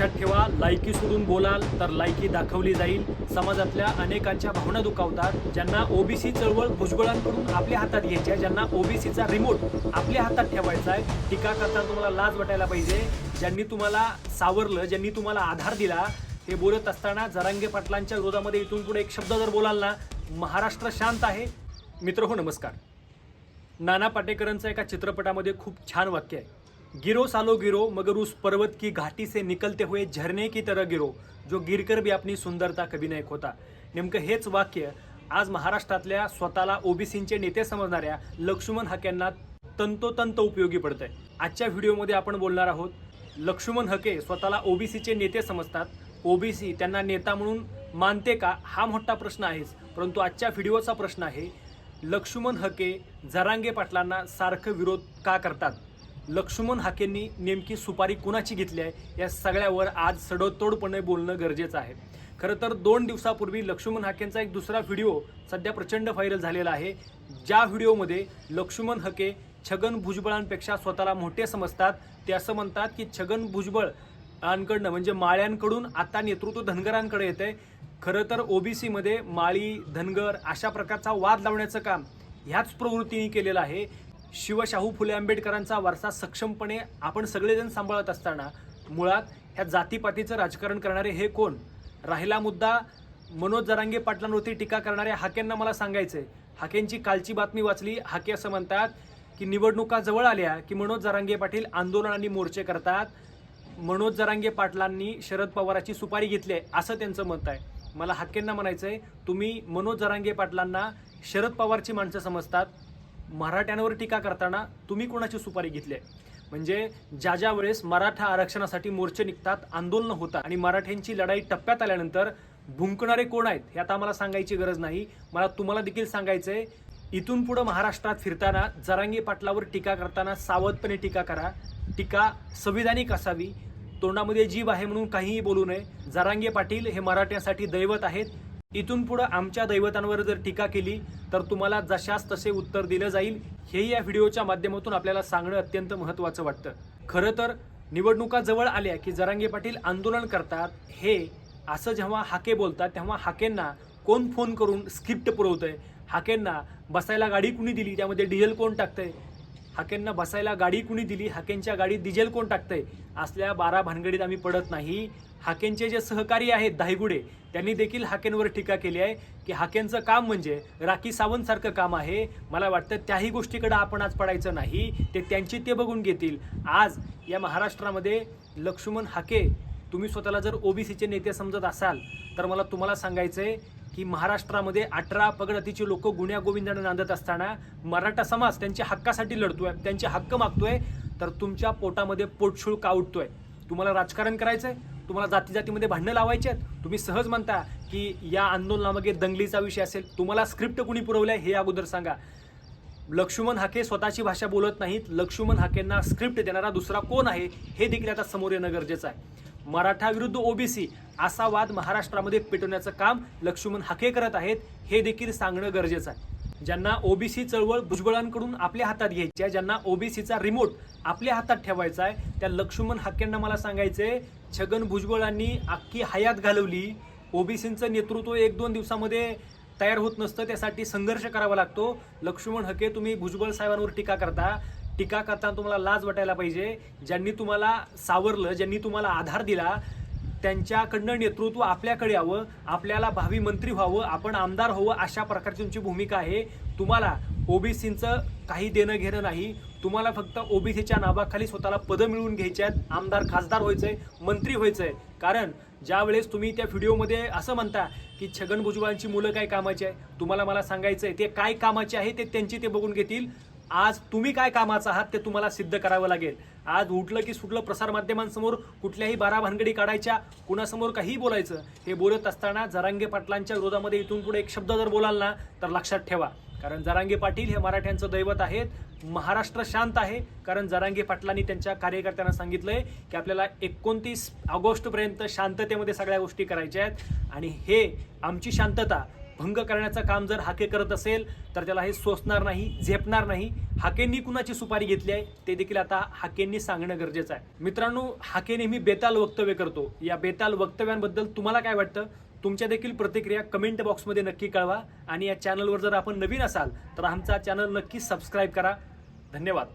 लक्षात ठेवा लायकी सोडून बोलाल तर लायकी दाखवली जाईल. समाजातल्या अनेकांच्या भावना दुखावतात. ज्यांना ओबीसी चळवळ भुजबळांकडून आपल्या हातात घ्यायची आहे ज्यांना ओबीसीचा रिमोट आपल्या हातात ठेवायचा आहे टीका करताना तुम्हाला लाज वाटायला पाहिजे. ज्यांनी तुम्हाला सावरलं ज्यांनी तुम्हाला आधार दिला हे बोलत असताना जरांगे पाटलांच्या विरोधामध्ये इथून पुढे एक शब्द जर बोलाल ना महाराष्ट्र शांत आहे. मित्र हो नमस्कार. नाना पाटेकरांचं एका चित्रपटामध्ये खूप छान वाक्य आहे. गिरो सालो गिरो मगर उस पर्वत की घाटी से निकलते हुए झरने की तरह गिरो जो गिरकर भी अपनी सुंदरता कभी नाही होता नेमकं हेच वाक्य आज महाराष्ट्रातल्या स्वतःला ओबीसींचे नेते समजणाऱ्या लक्ष्मण हक्यांना तंतोतंत उपयोगी पडतंय. आहे आजच्या व्हिडिओमध्ये आपण बोलणार आहोत लक्ष्मण हके स्वतःला ओबीसीचे नेते समजतात. ओबीसी त्यांना नेता म्हणून मानते का? हा मोठा प्रश्न आहेच. परंतु आजच्या व्हिडिओचा प्रश्न आहे लक्ष्मण हके जरांगे पाटलांना सारखं विरोध का करतात? लक्ष्मण हाकेंनी नेमकी सुपारी कुणाची घेतली आहे या सगळ्यावर आज सडोतोडपणे बोलणं गरजेचं आहे. खरं तर दोन दिवसापूर्वी लक्ष्मण हाकेंचा एक दुसरा व्हिडिओ सध्या प्रचंड व्हायरल झालेला आहे. ज्या व्हिडिओमध्ये लक्ष्मण हके छगन भुजबळांपेक्षा स्वतःला मोठे समजतात ते असं म्हणतात की छगन भुजबळ कडनं म्हणजे माळ्यांकडून आता नेतृत्व धनगरांकडे येते खरं तर ओबीसीमध्ये माळी धनगर अशा प्रकारचा वाद लावण्याचं काम ह्याच प्रवृत्तीने केलेलं आहे. शिवशाहू फुले आंबेडकरांचा वारसा सक्षमपणे आपण सगळेजण सांभाळत असताना मुळात ह्या जातीपातीचं राजकारण करणारे हे कोण? राहिला मुद्दा मनोज जरांगे पाटलांवरती टीका करणाऱ्या हाकेंना मला सांगायचंय. हाकेंची कालची बातमी वाचली हाके असं म्हणतात की निवडणुका जवळ आल्या की मनोज जरांगे पाटील आंदोलन आणि मोर्चे करतात. मनोज जरांगे पाटलांनी शरद पवाराची सुपारी घेतली आहे असं त्यांचं मत आहे. मला हाकेंना म्हणायचं आहे तुम्ही मनोज जरांगे पाटलांना शरद पवारची माणसं समजतात. मराठ्यांवर टीका करताना तुम्ही कोणाची सुपारी घेतली आहे? म्हणजे ज्या ज्या वेळेस मराठा आरक्षणासाठी मोर्चे निघतात आंदोलनं होतात आणि मराठ्यांची लढाई टप्प्यात आल्यानंतर भुंकणारे कोण आहेत हे आता मला सांगायची गरज नाही. मला तुम्हाला देखील सांगायचंय इथून पुढं महाराष्ट्रात फिरताना जरांगी पाटलावर टीका करताना सावधपणे टीका करा. टीका संविधानिक असावी. तोंडामध्ये जीभ आहे म्हणून काहीही बोलू नये. जरांगे पाटील हे मराठ्यांसाठी दैवत आहेत. इथून पुढं आमच्या दैवतांवर जर टीका केली तर तुम्हाला जशास तसे उत्तर दिलं जाईल. हेही या व्हिडिओच्या माध्यमातून आपल्याला सांगणं अत्यंत महत्त्वाचं वाटतं. खरं तर निवडणुका जवळ आल्या की जरांगे पाटील आंदोलन करतात हे असं जेव्हा हाके बोलतात तेव्हा हाकेंना कोण फोन करून स्क्रिप्ट पुरवतंय? हाकेंना बसायला गाडी कुणी दिली? त्यामध्ये डिझेल कोण टाकतंय? हाकेंना बसायला गाडी कुणी दिली? हाकेंच्या गाडीत डिझेल कोण टाकतंय? असल्या बारा भानगडीत आम्ही पडत नाही. हाकेंचे जे सहकारी आहेत धायगुडे त्यांनी देखील हाकेंवर टीका केली आहे की हाकेंचं काम म्हणजे राखी सावंतसारखं काम आहे. मला वाटतं त्याही गोष्टीकडे आपण आज पडायचं नाही. ते त्यांची ते बघून घेतील. आज या महाराष्ट्रामध्ये लक्ष्मण हाके तुम्ही स्वतःला जर ओबीसीचे नेते समजत असाल तर मला तुम्हाला सांगायचं आहे की महाराष्ट्रामध्ये अठरा पगडतीचे लोक गुन्ह्या गोविंदाने नांदत असताना मराठा समाज त्यांच्या हक्कासाठी लढतोय त्यांचे हक्क मागतोय तर तुमच्या पोटामध्ये पोटशूळ का उठतोय तुम्हाला राजकारण करायचंय तुम्हाला जाती जातीमध्ये भांडणं लावायचे आहेत तुम्ही सहज म्हणता की या आंदोलनामागे दंगलीचा विषय असेल तुम्हाला स्क्रिप्ट कुणी पुरवलंय हे अगोदर सांगा. लक्ष्मण हाके स्वतःची भाषा बोलत नाहीत लक्ष्मण हाकेंना स्क्रिप्ट देणारा दुसरा कोण आहे हे देखील आता समोर येणं गरजेचं आहे. मराठा विरुद्ध ओबीसी असा वाद महाराष्ट्रामध्ये पेटवण्याचं काम लक्ष्मण हाके करत आहेत हे देखील सांगणं गरजेचं आहे. ज्यांना ओबीसी चळवळ भुजबळांकडून आपल्या हातात घ्यायची आहे ज्यांना ओबीसीचा रिमोट आपल्या हातात ठेवायचा आहे त्या लक्ष्मण हाकेंना मला सांगायचंय छगन भुजबळांनी अख्खी हयात घालवली. ओबीसींचं नेतृत्व एक दोन दिवसामध्ये तयार होत नसतं त्यासाठी संघर्ष करावा लागतो. लक्ष्मण हके तुम्ही भुजबळ साहेबांवर टीका करता. टीका करताना तुम्हाला लाज वाटायला पाहिजे. ज्यांनी तुम्हाला सावरलं ज्यांनी तुम्हाला आधार दिला त्यांच्याकडनं नेतृत्व आपल्याकडे यावं आपल्याला भावी मंत्री व्हावं आपण आमदार व्हावं अशा प्रकारची तुमची भूमिका आहे. तुम्हाला ओबीसीचं काही देणं घेणं नाही. तुम्हाला फक्त ओबीसीच्या नावाखाली स्वतःला पदं मिळवून घ्यायची आहेत. आमदार खासदार व्हायचं आहे मंत्री व्हायचं आहे कारण ज्या वेळेस तुम्ही त्या व्हिडिओमध्ये असं म्हणता की छगन भुजबळांची मुलं काय कामाची आहे तुम्हाला मला सांगायचं आहे ते काय कामाचे आहे ते त्यांची ते बघून घेतील. आज तुम्ही काय कामाचं आहात ते तुम्हाला सिद्ध करावं लागेल. आज उठलं की सुटलं प्रसारमाध्यमांसमोर कुठल्याही बारा भानगडी काढायच्या कुणासमोर काही बोलायचं हे बोलत असताना जरांगे पाटलांच्या विरोधामध्ये इथून पुढे एक शब्द जर बोलाल ना तर लक्षात ठेवा. कारण जरांगे पाटील हे मराठ्यांचं दैवत आहेत महाराष्ट्र शांत आहे. कारण जरांगे पाटलांनी त्यांच्या कार्यकर्त्यांना सांगितलंय की आपल्याला एकोणतीस ऑगस्टपर्यंत शांततेमध्ये सगळ्या गोष्टी करायच्या आहेत. आणि हे आमची शांतता भंग करण्याचं काम जर हाके करत असेल तर त्याला हे सोसणार नाही झेपणार नाही. हाकेंनी कुणाची सुपारी घेतली आहे ते देखील आता हाकेंनी सांगणं गरजेचं आहे. मित्रांनो हाके नेहमी बेताल वक्तव्य करतो. या बेताल वक्तव्यांबद्दल तुम्हाला काय वाटतं? तुमच्या देखील प्रतिक्रिया कमेंट बॉक्समध्ये नक्की कळवा. आणि या चॅनलवर जर आपण नवीन असाल तर आमचा चॅनल नक्की सबस्क्राईब करा. धन्यवाद.